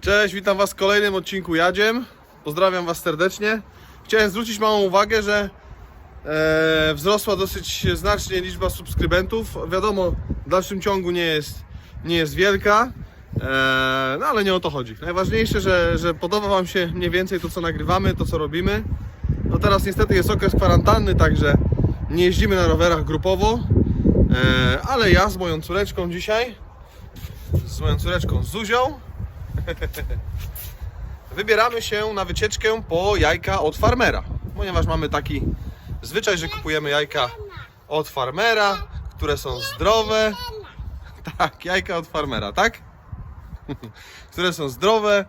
Cześć, witam Was w kolejnym odcinku Jadziem. Pozdrawiam Was serdecznie. Chciałem zwrócić małą uwagę, że e, wzrosła dosyć znacznie liczba subskrybentów. Wiadomo, w dalszym ciągu nie jest, nie jest wielka, e, no ale nie o to chodzi. Najważniejsze, że, że podoba Wam się mniej więcej to, co nagrywamy, to, co robimy. No teraz niestety jest okres kwarantanny, także nie jeździmy na rowerach grupowo, e, ale ja z moją córeczką dzisiaj, z moją córeczką Zuzią, wybieramy się na wycieczkę po jajka od farmera, ponieważ mamy taki zwyczaj, że kupujemy jajka od farmera, które są zdrowe. Tak, jajka od farmera, tak? które są zdrowe,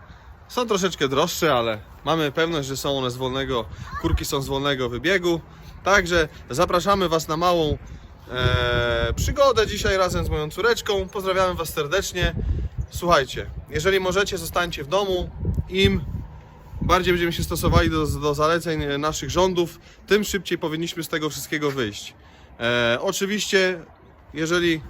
są troszeczkę droższe, ale mamy pewność, że są one z wolnego, kurki są z wolnego wybiegu. Także zapraszamy Was na małą e, przygodę dzisiaj razem z moją córeczką. Pozdrawiamy Was serdecznie. Słuchajcie, jeżeli możecie, zostańcie w domu. Im bardziej będziemy się stosowali do, do zaleceń naszych rządów, tym szybciej powinniśmy z tego wszystkiego wyjść. E, oczywiście, jeżeli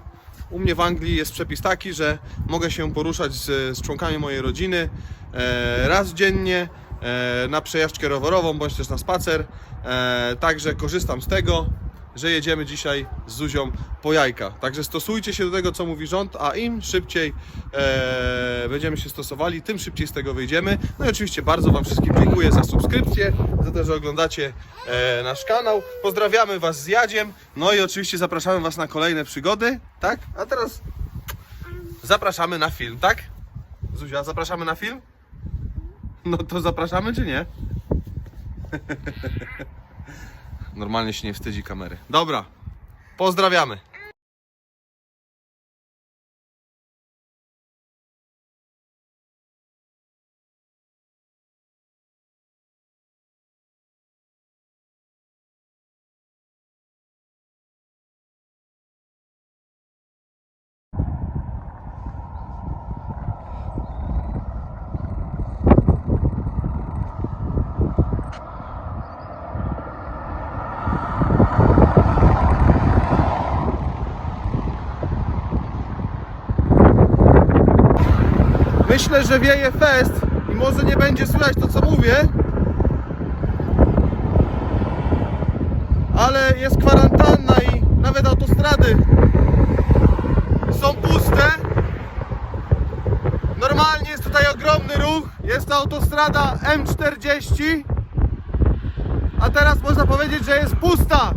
u mnie w Anglii jest przepis taki, że mogę się poruszać z, z członkami mojej rodziny e, raz dziennie e, na przejażdżkę rowerową bądź też na spacer. E, także korzystam z tego, że jedziemy dzisiaj z Zuzią po jajka. Także stosujcie się do tego, co mówi rząd, a im szybciej e, będziemy się stosowali, tym szybciej z tego wyjdziemy. No i oczywiście bardzo Wam wszystkim dziękuję za subskrypcję, za to, że oglądacie e, nasz kanał. Pozdrawiamy Was z Jadziem, no i oczywiście zapraszamy Was na kolejne przygody, tak? A teraz zapraszamy na film, tak? Zuzia, zapraszamy na film? No to zapraszamy czy nie? Normalnie się nie wstydzi kamery. Dobra, pozdrawiamy. Myślę, że wieje fest i może nie będzie słychać to, co mówię. Ale jest kwarantanna i nawet autostrady są puste. Normalnie jest tutaj ogromny ruch. Jest to autostrada M40. A teraz można powiedzieć, że jest pusta.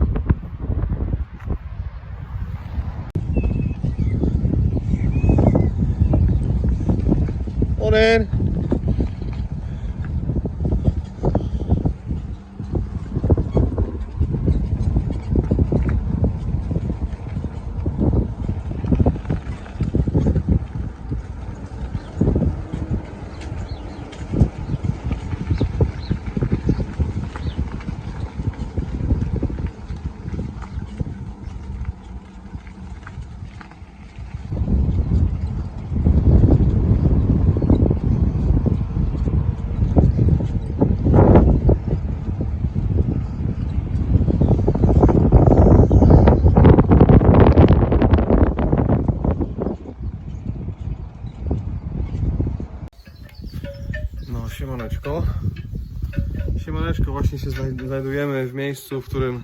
Morning. Siemaneczko, właśnie się znaj- znajdujemy w miejscu, w którym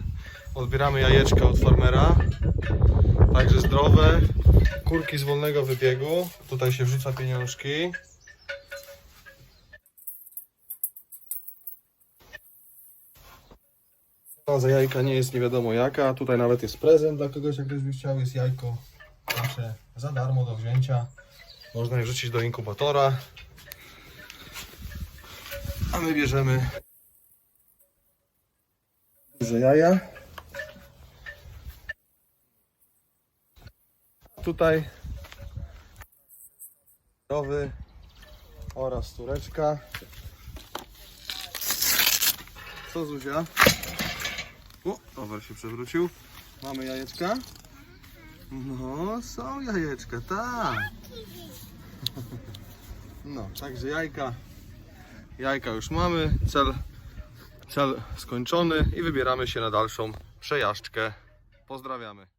odbieramy jajeczka od farmera. Także zdrowe. Kurki z wolnego wybiegu. Tutaj się wrzuca pieniążki. Cena za jajka nie jest nie wiadomo jaka. Tutaj nawet jest prezent dla kogoś, jak ktoś by chciał. Jest jajko nasze za darmo do wzięcia. Można je wrzucić do inkubatora. A my bierzemy duże jaja. Tutaj nowy oraz tureczka. Co Zuzia? O, rower się przewrócił. Mamy jajeczka. No, są jajeczka, tak. No, także jajka Jajka już mamy, cel, cel skończony i wybieramy się na dalszą przejażdżkę. Pozdrawiamy.